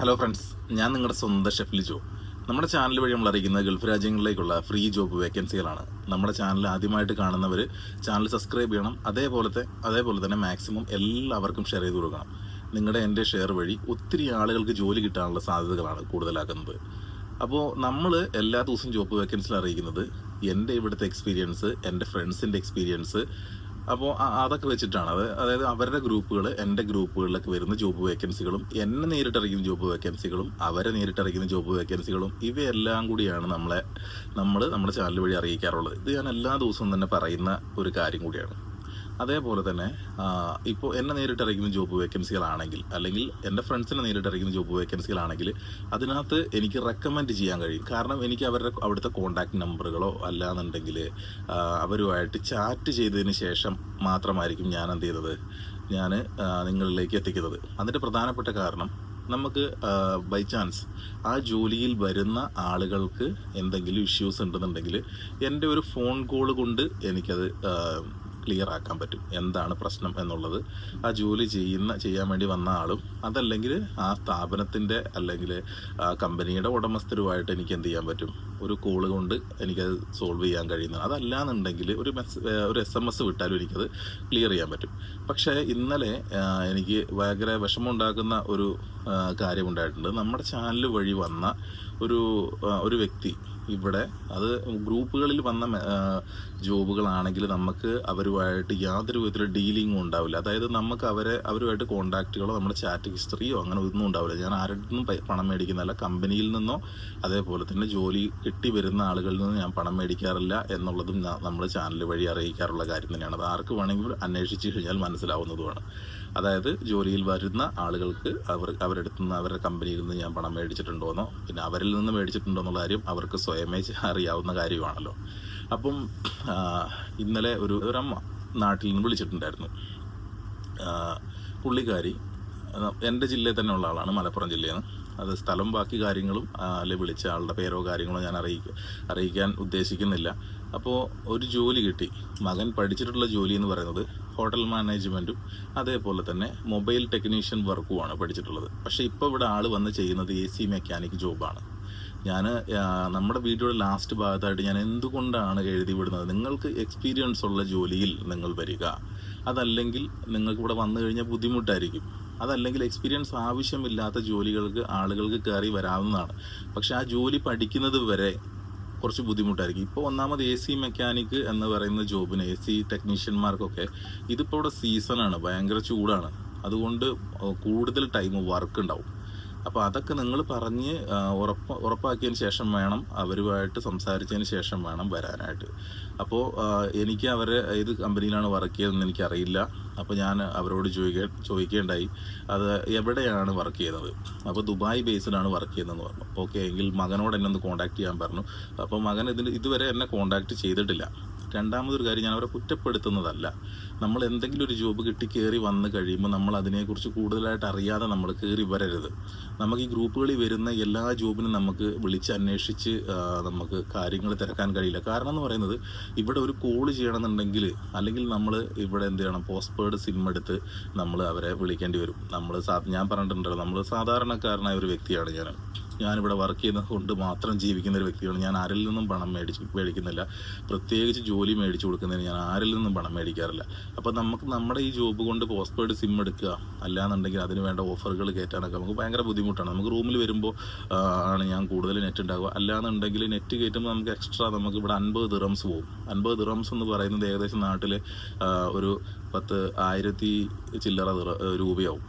Hello friends ഞാൻ നിങ്ങളുടെ സ്വന്തം ഷെഫ് ലിജോ. നമ്മുടെ ചാനൽ വഴി നമ്മൾ അറിയിക്കുന്നത് ഗൾഫ് രാജ്യങ്ങളിലേക്കുള്ള ഫ്രീ ജോബ് വേക്കൻസികളാണ് നമ്മുടെ ചാനൽ ആദ്യമായിട്ട് കാണുന്നവർ ചാനൽ സബ്സ്ക്രൈബ് ചെയ്യണം. അതേപോലത്തെ അതേപോലെ തന്നെ മാക്സിമം എല്ലാവർക്കും ഷെയർ ചെയ്ത് കൊടുക്കണം. നിങ്ങളുടെ എന്റെ ഷെയർ വഴി ഒത്തിരി ആളുകൾക്ക് ജോലി കിട്ടാനുള്ള സാധ്യതകളാണ് കൂടുതലാക്കുന്നത്. അപ്പോൾ നമ്മൾ എല്ലാ ദിവസവും ജോബ് വേക്കൻസിൽ അറിയിക്കുന്നത് എന്റെ ഇവിടുത്തെ എക്സ്പീരിയൻസ് എന്റെ ഫ്രണ്ട്സിന്റെ എക്സ്പീരിയൻസ് അപ്പോൾ അതൊക്കെ വെച്ചിട്ടാണ്. അത് അതായത് അവരുടെ ഗ്രൂപ്പുകൾ എന്റെ ഗ്രൂപ്പുകളിലൊക്കെ വരുന്ന ജോബ് വേക്കൻസികളും എന്നെ നേരിട്ടറിയുന്ന ജോബ് വേക്കൻസികളും അവരെ നേരിട്ടറിയുന്ന ജോബ് വേക്കൻസികളും ഇവയെല്ലാം കൂടിയാണ് നമ്മളെ നമ്മൾ നമ്മുടെ ചാനൽ വഴി അറിയിക്കാറുള്ളത്. ഇത് ഞാൻ എല്ലാ ദിവസവും തന്നെ പറയുന്ന ഒരു കാര്യം കൂടിയാണ്. അതേപോലെ തന്നെ ഇപ്പോൾ എന്നെ നേരിട്ടറിയിക്കുന്ന ജോബ് വേക്കൻസികളാണെങ്കിൽ അല്ലെങ്കിൽ എന്റെ ഫ്രണ്ട്സിനെ നേരിട്ടറിയിക്കുന്ന ജോബ് വേക്കൻസികളാണെങ്കിൽ അതിനകത്ത് എനിക്ക് റെക്കമെൻഡ് ചെയ്യാൻ കഴിയും. കാരണം എനിക്ക് അവരുടെ അവിടുത്തെ കോൺടാക്ട് നമ്പറുകളോ അല്ലാന്നുണ്ടെങ്കിൽ അവരുമായിട്ട് ചാറ്റ് ചെയ്തതിന് ശേഷം മാത്രമായിരിക്കും ഞാൻ എന്ത് ചെയ്തത്? ഞാൻ നിങ്ങളിലേക്ക് എത്തിക്കുന്നത്. അതിന്റെ പ്രധാനപ്പെട്ട കാരണം നമുക്ക് ബൈ ചാൻസ് ആ ജോലിയിൽ വരുന്ന ആളുകൾക്ക് എന്തെങ്കിലും ഇഷ്യൂസ് ഉണ്ടെന്നുണ്ടെങ്കിൽ എന്റെ ഒരു ഫോൺ കോൾ കൊണ്ട് എനിക്കത് ക്ലിയർ ആക്കാൻ പറ്റും. എന്താണ് പ്രശ്നം എന്നുള്ളത്. ആ ജോലി ചെയ്യുന്ന ചെയ്യാൻ വേണ്ടി വന്ന ആളും അതല്ലെങ്കിൽ ആ സ്ഥാപനത്തിന്റെ അല്ലെങ്കിൽ ആ കമ്പനിയുടെ ഉടമസ്ഥരുമായിട്ട് എനിക്ക് എന്ത് ചെയ്യാൻ പറ്റും? ഒരു കോൾ കൊണ്ട് എനിക്കത് സോൾവ് ചെയ്യാൻ കഴിയുന്നത്. അതല്ലാന്നുണ്ടെങ്കിൽ ഒരു മെസ് ഒരു എസ് എം എസ് വിട്ടാലും എനിക്കത് ക്ലിയർ ചെയ്യാൻ പറ്റും. പക്ഷേ ഇന്നലെ എനിക്ക് ഭയങ്കര വിഷമമുണ്ടാക്കുന്ന ഒരു കാര്യമുണ്ടായിട്ടുണ്ട് നമ്മുടെ ചാനൽ വഴി വന്ന ഒരു ഒരു വ്യക്തി ഇവിടെ. അത് ഗ്രൂപ്പുകളിൽ വന്ന ജോബുകളാണെങ്കിൽ നമുക്ക് അവരുമായിട്ട് യാതൊരു വിധത്തിലുള്ള ഡീലിങ്ങും ഉണ്ടാവില്ല. അതായത് നമുക്ക് അവരെ അവരുമായിട്ട് കോണ്ടാക്റ്റുകളോ നമ്മുടെ ചാറ്റ് ഹിസ്റ്ററിയോ അങ്ങനെ ഒന്നും ഉണ്ടാവില്ല. ഞാൻ ആരുടെ നിന്നും പണം മേടിക്കുന്നതല്ല. കമ്പനിയിൽ നിന്നോ അതേപോലെ തന്നെ ജോലി കിട്ടി വരുന്ന ആളുകളിൽ നിന്നും ഞാൻ പണം മേടിക്കാറില്ല എന്നുള്ളതും നമ്മൾ ചാനൽ വഴി അറിയിക്കാറുള്ള കാര്യം തന്നെയാണ്. അത് ആർക്ക് വേണമെങ്കിലും അന്വേഷിച്ച് കഴിഞ്ഞാൽ മനസ്സിലാവുന്നതുമാണ്. അതായത് ജോലിയിൽ വരുന്ന ആളുകൾക്ക് അവർ അവരെടുത്തുനിന്ന് അവരുടെ കമ്പനിയിൽ നിന്ന് ഞാൻ പണം മേടിച്ചിട്ടുണ്ടോയെന്നോ പിന്നെ അവരിൽ നിന്ന് മേടിച്ചിട്ടുണ്ടോ എന്നുള്ള കാര്യം അവർക്ക് സ്വയമേ എച്ച് അറിയാവുന്ന കാര്യമാണല്ലോ. അപ്പം ഇന്നലെ ഒരു ഒരമ്മ നാട്ടിൽ നിന്ന് വിളിച്ചിട്ടുണ്ടായിരുന്നു. പുള്ളിക്കാരി എന്റെ ജില്ലയിൽ തന്നെ ഉള്ള ആളാണ് മലപ്പുറം ജില്ലയിൽ നിന്ന്. അത് സ്ഥലം ബാക്കി കാര്യങ്ങളും അല്ലെങ്കിൽ വിളിച്ച ആളുടെ പേരോ കാര്യങ്ങളോ ഞാൻ അറിയിക്ക അറിയിക്കാൻ ഉദ്ദേശിക്കുന്നില്ല. അപ്പോൾ ഒരു ജോലി കിട്ടി. മകൻ പഠിച്ചിട്ടുള്ള ജോലി എന്ന് പറയുന്നത് ഹോട്ടൽ മാനേജ്മെന്റും അതേപോലെ തന്നെ മൊബൈൽ ടെക്നീഷ്യൻ വർക്കുമാണ് പഠിച്ചിട്ടുള്ളത്. പക്ഷേ ഇപ്പോൾ ഇവിടെ ആൾ വന്ന് ചെയ്യുന്നത് എ സി മെക്കാനിക് ജോബാണ്. ഞാൻ നമ്മുടെ വീഡിയോയുടെ ലാസ്റ്റ് ഭാഗത്തായിട്ട് ഞാൻ എന്തുകൊണ്ടാണ് എഴുതി വിടുന്നത് നിങ്ങൾക്ക് എക്സ്പീരിയൻസ് ഉള്ള ജോലിയിൽ നിങ്ങൾ വരിക. അതല്ലെങ്കിൽ നിങ്ങൾക്ക് ഇവിടെ വന്നു കഴിഞ്ഞാൽ ബുദ്ധിമുട്ടായിരിക്കും. അതല്ലെങ്കിൽ എക്സ്പീരിയൻസ് ആവശ്യമില്ലാത്ത ജോലികൾക്ക് ആളുകൾക്ക് കയറി വരാവുന്നതാണ്. പക്ഷെ ആ ജോലി പഠിക്കുന്നത് വരെ കുറച്ച് ബുദ്ധിമുട്ടായിരിക്കും. ഇപ്പോൾ ഒന്നാമത് എ സി മെക്കാനിക്ക് എന്ന് പറയുന്ന ജോബിന് എ സി ടെക്നീഷ്യന്മാർക്കൊക്കെ ഇതിപ്പോൾ ഇവിടെ സീസണാണ് ഭയങ്കര ചൂടാണ്. അതുകൊണ്ട് കൂടുതൽ ടൈം വർക്ക് ഉണ്ടാവും. അപ്പോൾ അതൊക്കെ നിങ്ങൾ പറഞ്ഞ് ഉറപ്പ് ഉറപ്പാക്കിയതിന് ശേഷം വേണം അവരുമായിട്ട് സംസാരിച്ചതിന് ശേഷം വേണം വരാനായിട്ട്. അപ്പോൾ എനിക്ക് അവരെ ഏത് കമ്പനിയിലാണ് വർക്ക് ചെയ്തതെന്ന് എനിക്കറിയില്ല. അപ്പോൾ ഞാൻ അവരോട് ചോദിക്ക ചോദിക്കേണ്ടായി. അത് എവിടെയാണ് വർക്ക് ചെയ്യുന്നത് അപ്പോൾ ദുബായ് ബേസിലാണ് വർക്ക് ചെയ്യുന്നതെന്ന് പറഞ്ഞു. ഓക്കെ എങ്കിൽ മകനോട് എന്നെ ഒന്ന് കോൺടാക്ട് ചെയ്യാൻ പറഞ്ഞു. അപ്പോൾ മകൻ ഇതിന് ഇതുവരെ എന്നെ കോൺടാക്ട് ചെയ്തിട്ടില്ല. രണ്ടാമതൊരു കാര്യം ഞാൻ അവരെ കുറ്റപ്പെടുത്തുന്നതല്ല. നമ്മൾ എന്തെങ്കിലും ഒരു ജോബ് കിട്ടി കയറി വന്ന് കഴിയുമ്പോൾ നമ്മൾ അതിനെക്കുറിച്ച് കൂടുതലായിട്ട് അറിയാതെ നമ്മൾ കയറി വരരുത്. നമുക്ക് ഈ ഗ്രൂപ്പുകളിൽ വരുന്ന എല്ലാ ജോബിനും നമുക്ക് വിളിച്ച് അന്വേഷിച്ച് നമുക്ക് കാര്യങ്ങൾ തിരക്കാൻ കഴിയില്ല. കാരണം എന്ന് പറയുന്നത് ഇവിടെ ഒരു കോൾ ചെയ്യണമെന്നുണ്ടെങ്കിൽ അല്ലെങ്കിൽ നമ്മൾ ഇവിടെ എന്ത് ചെയ്യണം? പോസ്റ്റ്പേർഡ് സിം എടുത്ത് നമ്മൾ അവരെ വിളിക്കേണ്ടി വരും. നമ്മൾ ഞാൻ പറഞ്ഞിട്ടുണ്ടല്ലോ നമ്മൾ സാധാരണക്കാരനായ ഒരു വ്യക്തിയാണ് ഞാൻ. ഞാനിവിടെ വർക്ക് ചെയ്യുന്നത് കൊണ്ട് മാത്രം ജീവിക്കുന്ന ഒരു വ്യക്തിയാണ്. ഞാൻ ആരിൽ നിന്നും പണം മേടിച്ച് മേടിക്കുന്നില്ല. പ്രത്യേകിച്ച് ജോലി മേടിച്ചു കൊടുക്കുന്നതിന് ഞാൻ ആരിൽ നിന്നും പണം മേടിക്കാറില്ല. അപ്പോൾ നമുക്ക് നമ്മുടെ ഈ ജോബ് കൊണ്ട് പോസ്റ്റ്പെയ്ഡ് സിം എടുക്കുക അല്ലാന്നുണ്ടെങ്കിൽ അതിന് വേണ്ട ഓഫറുകൾ കയറ്റാനൊക്കെ നമുക്ക് ഭയങ്കര ബുദ്ധിമുട്ടാണ്. നമുക്ക് റൂമിൽ വരുമ്പോൾ ആണ് ഞാൻ കൂടുതൽ നെറ്റ് ഉണ്ടാകുക അല്ലാന്നുണ്ടെങ്കിൽ നെറ്റ് കയറ്റുമ്പോൾ നമുക്ക് എക്സ്ട്രാ നമുക്ക് ഇവിടെ അൻപത് ദിറംസ് പോകും അൻപത് ദിറംസ് എന്ന് പറയുന്നത് ഏകദേശം നാട്ടിൽ ഒരു പത്ത് ആയിരത്തി ചില്ലറ രൂപയാവും.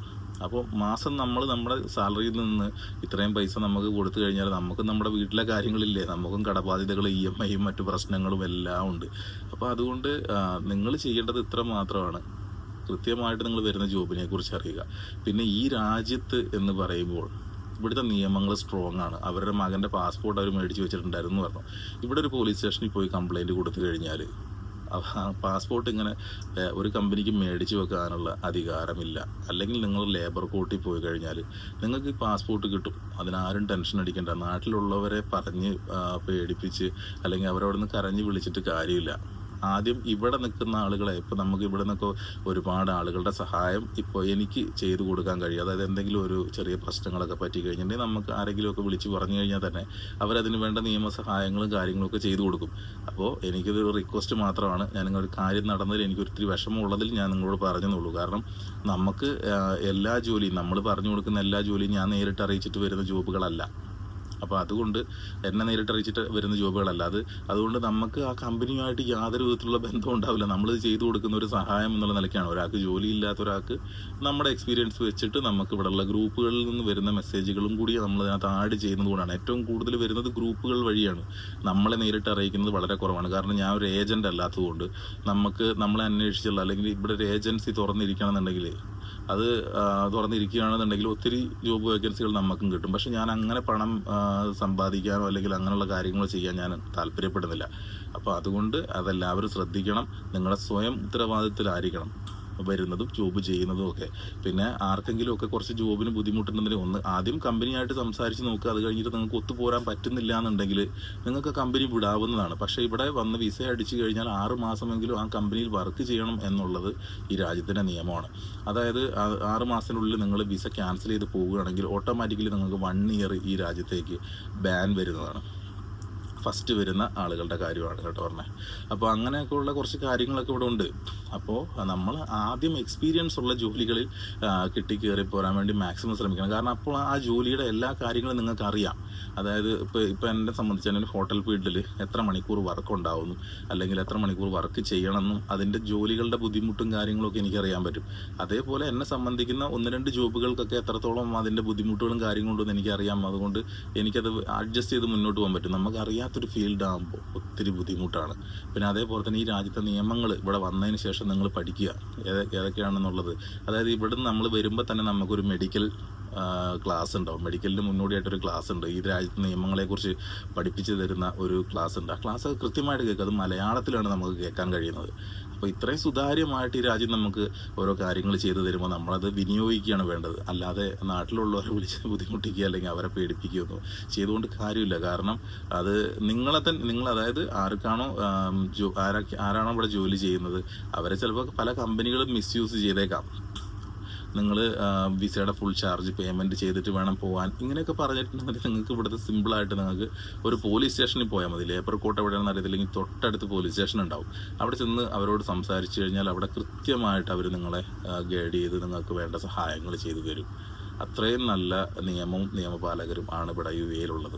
അപ്പോൾ മാസം നമ്മൾ നമ്മുടെ സാലറിയിൽ നിന്ന് ഇത്രയും പൈസ നമുക്ക് കൊടുത്തു കഴിഞ്ഞാൽ നമുക്ക് നമ്മുടെ വീട്ടിലെ കാര്യങ്ങളില്ലേ? നമുക്കും കടബാധ്യതകൾ ഇ എം ഐയും മറ്റു പ്രശ്നങ്ങളും എല്ലാം ഉണ്ട്. അപ്പോൾ അതുകൊണ്ട് നിങ്ങൾ ചെയ്യേണ്ടത് ഇത്ര മാത്രമാണ്. കൃത്യമായിട്ട് നിങ്ങൾ വരുന്ന ജോബിനെ കുറിച്ച് അറിയുക. പിന്നെ ഈ രാജ്യത്ത് എന്ന് പറയുമ്പോൾ ഇവിടുത്തെ നിയമങ്ങൾ സ്ട്രോങ് ആണ്. അവരുടെ മകന്റെ പാസ്പോർട്ട് അവർ മേടിച്ച് വെച്ചിട്ടുണ്ടായിരുന്നു പറഞ്ഞു. ഇവിടെ ഒരു പോലീസ് സ്റ്റേഷനിൽ പോയി കംപ്ലൈന്റ് കൊടുത്തു കഴിഞ്ഞാൽ പാസ്പോർട്ട് ഇങ്ങനെ ഒരു കമ്പനിക്ക് മേടിച്ചു വെക്കാനുള്ള അധികാരമില്ല. അല്ലെങ്കിൽ നിങ്ങൾ ലേബർ കോർട്ടിൽ പോയി കഴിഞ്ഞാൽ നിങ്ങൾക്ക് പാസ്പോർട്ട് കിട്ടും. അതിനാരും ടെൻഷൻ അടിക്കേണ്ട. നാട്ടിലുള്ളവരെ പറഞ്ഞ് പേടിപ്പിച്ച് അല്ലെങ്കിൽ അവരവിടെ നിന്ന് കരഞ്ഞ് വിളിച്ചിട്ട് കാര്യമില്ല. ആദ്യം ഇവിടെ നിൽക്കുന്ന ആളുകളെ ഇപ്പോൾ നമുക്ക് ഇവിടെ നിന്നൊക്കെ ഒരുപാട് ആളുകളുടെ സഹായം ഇപ്പോൾ എനിക്ക് ചെയ്തു കൊടുക്കാൻ കഴിയും. അതായത് എന്തെങ്കിലും ഒരു ചെറിയ പ്രശ്നങ്ങളൊക്കെ പറ്റി കഴിഞ്ഞിട്ടുണ്ടെങ്കിൽ നമുക്ക് ആരെങ്കിലുമൊക്കെ വിളിച്ച് പറഞ്ഞു കഴിഞ്ഞാൽ തന്നെ അവരതിന് വേണ്ട നിയമസഹായങ്ങളും കാര്യങ്ങളും ഒക്കെ ചെയ്തു കൊടുക്കും. അപ്പോൾ എനിക്കിതൊരു റിക്വസ്റ്റ് മാത്രമാണ്. ഞാൻ ഒരു കാര്യം നടന്നതിൽ എനിക്ക് ഒത്തിരി വിഷമമുള്ളതിൽ ഞാൻ നിങ്ങളോട് പറഞ്ഞെന്നുള്ളൂ. കാരണം നമുക്ക് എല്ലാ ജോലിയും നമ്മൾ പറഞ്ഞു കൊടുക്കുന്ന എല്ലാ ജോലിയും ഞാൻ നേരിട്ട് അറിയിച്ചിട്ട് വരുന്ന ജോബുകളല്ല. അപ്പോൾ അതുകൊണ്ട് എന്നെ നേരിട്ട് അറിയിച്ചിട്ട് വരുന്ന ജോബുകളല്ല. അത് അതുകൊണ്ട് നമുക്ക് ആ കമ്പനിയുമായിട്ട് യാതൊരു വിധത്തിലുള്ള ബന്ധവും ഉണ്ടാവില്ല. നമ്മൾ ചെയ്തു കൊടുക്കുന്ന ഒരു സഹായം എന്നുള്ള നിലയ്ക്കാണ്. ഒരാൾക്ക് ജോലി ഇല്ലാത്ത ഒരാൾക്ക് നമ്മുടെ എക്സ്പീരിയൻസ് വെച്ചിട്ട് നമുക്ക് ഇവിടെയുള്ള ഗ്രൂപ്പുകളിൽ നിന്ന് വരുന്ന മെസ്സേജുകളും കൂടി നമ്മൾ അതിനകത്ത് ആഡ് ചെയ്യുന്നത് കൊണ്ടാണ്. ഏറ്റവും കൂടുതൽ വരുന്നത് ഗ്രൂപ്പുകൾ വഴിയാണ്. നമ്മളെ നേരിട്ട് അറിയിക്കുന്നത് വളരെ കുറവാണ്. കാരണം ഞാൻ ഒരു ഏജന്റ് അല്ലാത്തതുകൊണ്ട് നമുക്ക് നമ്മളെ അന്വേഷിച്ചുള്ള അല്ലെങ്കിൽ ഇവിടെ ഒരു ഏജൻസി തുറന്നിരിക്കണമെന്നുണ്ടെങ്കിൽ അത് തുറന്നിരിക്കുകയാണെന്നുണ്ടെങ്കിൽ ഒത്തിരി ജോബ് വേക്കൻസികൾ നമുക്കും കിട്ടും. പക്ഷെ ഞാൻ അങ്ങനെ പണം സമ്പാദിക്കാനോ അല്ലെങ്കിൽ അങ്ങനെയുള്ള കാര്യങ്ങളോ ചെയ്യാൻ ഞാൻ താല്പര്യപ്പെടുന്നില്ല. അപ്പോൾ അതുകൊണ്ട് അതെല്ലാവരും ശ്രദ്ധിക്കണം. നിങ്ങളുടെ സ്വയം ഉത്തരവാദിത്തത്തിലായിരിക്കണം. വരുന്നതും ജോബ് ചെയ്യുന്നതും ഒക്കെ. പിന്നെ ആർക്കെങ്കിലും ഒക്കെ കുറച്ച് ജോബിന് ബുദ്ധിമുട്ടുണ്ടെങ്കിൽ ഒന്ന് ആദ്യം കമ്പനിയായിട്ട് സംസാരിച്ച് നോക്കുക. അത് കഴിഞ്ഞിട്ട് നിങ്ങൾക്ക് ഒത്തുപോരാൻ പറ്റുന്നില്ല എന്നുണ്ടെങ്കിൽ നിങ്ങൾക്ക് കമ്പനി വിടാവുന്നതാണ്. പക്ഷേ ഇവിടെ വന്ന് വിസ അടിച്ചു കഴിഞ്ഞാൽ ആറ് മാസമെങ്കിലും ആ കമ്പനിയിൽ വർക്ക് ചെയ്യണം എന്നുള്ളത് ഈ രാജ്യത്തിന്റെ നിയമമാണ്. അതായത് ആറ് മാസത്തിനുള്ളിൽ നിങ്ങൾ വിസ ക്യാൻസൽ ചെയ്ത് പോവുകയാണെങ്കിൽ ഓട്ടോമാറ്റിക്കലി നിങ്ങൾക്ക് വൺ ഇയർ ഈ രാജ്യത്തേക്ക് ബാൻ വരുന്നതാണ്. ഫസ്റ്റ് വരുന്ന ആളുകളുടെ കാര്യമാണ് കേട്ടോ പറഞ്ഞത് അപ്പോൾ അങ്ങനെയൊക്കെ ഉള്ള കുറച്ച് കാര്യങ്ങളൊക്കെ ഇവിടെ ഉണ്ട്. അപ്പോൾ നമ്മൾ ആദ്യം എക്സ്പീരിയൻസ് ഉള്ള ജോലികളിൽ കിട്ടി പോരാൻ വേണ്ടി മാക്സിമം ശ്രമിക്കണം. കാരണം അപ്പോൾ ആ ജോലിയുടെ എല്ലാ കാര്യങ്ങളും നിങ്ങൾക്ക് അറിയാം. അതായത് ഇപ്പോൾ ഇപ്പോൾ എന്നെ സംബന്ധിച്ച് ഹോട്ടൽ ഫീൽഡിൽ എത്ര മണിക്കൂർ വർക്ക് ഉണ്ടാവുന്നു അല്ലെങ്കിൽ എത്ര മണിക്കൂർ വർക്ക് ചെയ്യണമെന്നും അതിന്റെ ജോലികളുടെ ബുദ്ധിമുട്ടും കാര്യങ്ങളൊക്കെ എനിക്കറിയാൻ പറ്റും. അതേപോലെ എന്നെ സംബന്ധിക്കുന്ന ഒന്ന് രണ്ട് ജോബുകൾക്കൊക്കെ എത്രത്തോളം അതിന്റെ ബുദ്ധിമുട്ടുകളും കാര്യങ്ങളും ഉണ്ടെന്ന് എനിക്കറിയാം അതുകൊണ്ട് എനിക്കത് അഡ്ജസ്റ്റ് ചെയ്ത് മുന്നോട്ട് പോകാൻ പറ്റും. നമുക്ക് അറിയാത്തൊരു ഫീൽഡ് ആകുമ്പോൾ ഒത്തിരി ബുദ്ധിമുട്ടാണ്. പിന്നെ അതേപോലെ തന്നെ ഈ രാജ്യത്തെ നിയമങ്ങൾ ഇവിടെ വന്നതിന് ശേഷം നിങ്ങൾ പഠിക്കുക. ഏത ഏതൊക്കെയാണെന്നുള്ളത്. അതായത് ഇവിടുന്ന് നമ്മൾ വരുമ്പോൾ തന്നെ നമുക്കൊരു മെഡിക്കൽ ക്ലാസ് ഉണ്ടാവും. മെഡിക്കലിന് മുന്നോടിയായിട്ടൊരു ക്ലാസ് ഉണ്ട്. ഈ രാജ്യത്തെ നിയമങ്ങളെക്കുറിച്ച് പഠിപ്പിച്ചു തരുന്ന ഒരു ക്ലാസ് ഉണ്ട്. ആ ക്ലാസ് കൃത്യമായിട്ട് കേൾക്കുക. അത് മലയാളത്തിലാണ് നമുക്ക് കേൾക്കാൻ കഴിയുന്നത്. അപ്പോൾ ഇത്രയും സുതാര്യമായിട്ട് ഈ രാജ്യം നമുക്ക് ഓരോ കാര്യങ്ങൾ ചെയ്തു തരുമ്പോൾ നമ്മളത് വിനിയോഗിക്കുകയാണ് വേണ്ടത്. അല്ലാതെ നാട്ടിലുള്ളവരെ വിളിച്ച് ബുദ്ധിമുട്ടിക്കുക അല്ലെങ്കിൽ അവരെ പേടിപ്പിക്കുകയൊന്നും ചെയ്തുകൊണ്ട് കാര്യമില്ല. കാരണം അത് നിങ്ങളെ തന്നെ നിങ്ങൾ അതായത് ആർക്കാണോ ആരാണോ ഇവിടെ ജോലി ചെയ്യുന്നത് അവരെ ചിലപ്പോൾ പല കമ്പനികളും മിസ്യൂസ് ചെയ്തേക്കാം. നിങ്ങൾ വിസയുടെ ഫുൾ ചാർജ് പേയ്മെന്റ് ചെയ്തിട്ട് വേണം പോകാൻ ഇങ്ങനെയൊക്കെ പറഞ്ഞിട്ടുണ്ടെങ്കിൽ നിങ്ങൾക്ക് ഇവിടുത്തെ സിമ്പിളായിട്ട് നിങ്ങൾക്ക് ഒരു പോലീസ് സ്റ്റേഷനിൽ പോയാൽ മതി. ലേബർ കോട്ട് എവിടെയാണെന്ന് അറിയത്തില്ലെങ്കിൽ തൊട്ടടുത്ത് പോലീസ് സ്റ്റേഷൻ ഉണ്ടാവും. അവിടെ ചെന്ന് അവരോട് സംസാരിച്ച് കഴിഞ്ഞാൽ അവിടെ കൃത്യമായിട്ട് അവർ നിങ്ങളെ ഗൈഡ് ചെയ്ത് നിങ്ങൾക്ക് വേണ്ട സഹായങ്ങൾ ചെയ്തു തരും. അത്രയും നല്ല നിയമവും നിയമപാലകരും ആണ് ഇവിടെ യു എയിലുള്ളത്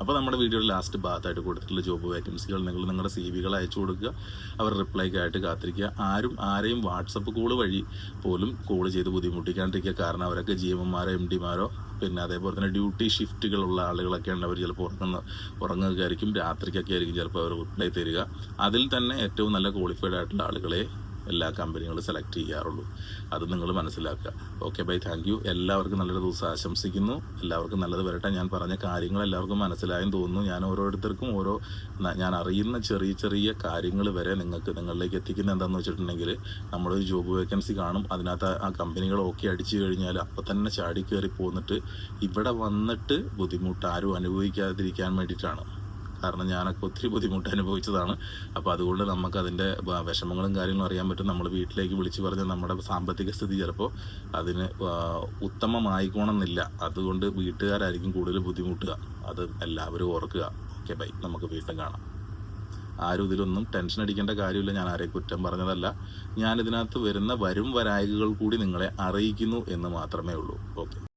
അപ്പോൾ നമ്മുടെ വീഡിയോയുടെ ലാസ്റ്റ് ഭാഗത്തായിട്ട് കൊടുത്തിട്ടുള്ള ജോബ് വേക്കൻസികൾ നിങ്ങൾ നിങ്ങളുടെ സി വികൾ അയച്ചു കൊടുക്കുക. അവർ റിപ്ലൈക്കായിട്ട് കാത്തിരിക്കുക. ആരും ആരെയും വാട്സപ്പ് കോൾ വഴി പോലും കോൾ ചെയ്ത് ബുദ്ധിമുട്ടിക്കാണ്ടിരിക്കുക. കാരണം അവരൊക്കെ ജി എംമാരോ എം ഡിമാരോ പിന്നെ അതേപോലെ തന്നെ ഡ്യൂട്ടി ഷിഫ്റ്റുകളുള്ള ആളുകളൊക്കെയാണ് അവർ ചിലപ്പോൾ ഉറങ്ങുന്ന ഉറങ്ങുകയായിരിക്കും. രാത്രിക്കൊക്കെ ആയിരിക്കും ചിലപ്പോൾ അവർ റിപ്ലൈ തരിക. അതിൽ തന്നെ ഏറ്റവും നല്ല ക്വാളിഫൈഡ് ആയിട്ടുള്ള ആളുകളെ എല്ലാ കമ്പനികളും സെലക്ട് ചെയ്യാറുള്ളൂ. അത് നിങ്ങൾ മനസ്സിലാക്കുക. ഓക്കെ ബൈ താങ്ക് യു എല്ലാവർക്കും നല്ലൊരു ദിവസം ആശംസിക്കുന്നു. എല്ലാവർക്കും നല്ലത് വരട്ടെ. ഞാൻ പറഞ്ഞ കാര്യങ്ങൾ എല്ലാവർക്കും മനസ്സിലായെന്ന് തോന്നുന്നു. ഞാൻ ഓരോരുത്തർക്കും ഓരോ ഞാൻ അറിയുന്ന ചെറിയ ചെറിയ കാര്യങ്ങൾ വരെ നിങ്ങൾക്ക് നിങ്ങളിലേക്ക് എത്തിക്കുന്ന എന്താണെന്ന് വെച്ചിട്ടുണ്ടെങ്കിൽ നമ്മളൊരു ജോബ് വേക്കൻസി കാണും. അതിനകത്ത് ആ കമ്പനികൾ ഓക്കെ അടിച്ചു കഴിഞ്ഞാൽ അപ്പം തന്നെ ചാടി കയറി പോന്നിട്ട് ഇവിടെ വന്നിട്ട് ബുദ്ധിമുട്ട് ആരും അനുഭവിക്കാതിരിക്കാൻ വേണ്ടിയിട്ടാണ്. കാരണം ഞാനൊക്കെ ഒത്തിരി ബുദ്ധിമുട്ട് അനുഭവിച്ചതാണ് അപ്പോൾ അതുകൊണ്ട് നമുക്ക് അതിന്റെ വിഷമങ്ങളും കാര്യങ്ങളും അറിയാൻ പറ്റും. നമ്മൾ വീട്ടിലേക്ക് വിളിച്ചു പറഞ്ഞാൽ നമ്മുടെ സാമ്പത്തിക സ്ഥിതി ചിലപ്പോൾ അതിന് ഉത്തമമായിക്കോണമെന്നില്ല അതുകൊണ്ട് വീട്ടുകാരായിരിക്കും കൂടുതൽ ബുദ്ധിമുട്ടുക. അത് എല്ലാവരും ഓർക്കുക. Okay bye. നമുക്ക് വീണ്ടും കാണാം. ആരും ഇതിലൊന്നും ടെൻഷൻ അടിക്കേണ്ട കാര്യമില്ല. ഞാൻ ആരെ കുറ്റം പറഞ്ഞതല്ല. ഞാനിതിനകത്ത് വരുന്ന വരും വരായകൾ കൂടി നിങ്ങളെ അറിയിക്കുന്നു എന്ന് മാത്രമേ ഉള്ളൂ. ഓക്കെ.